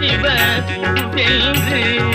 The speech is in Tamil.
சிவ என்று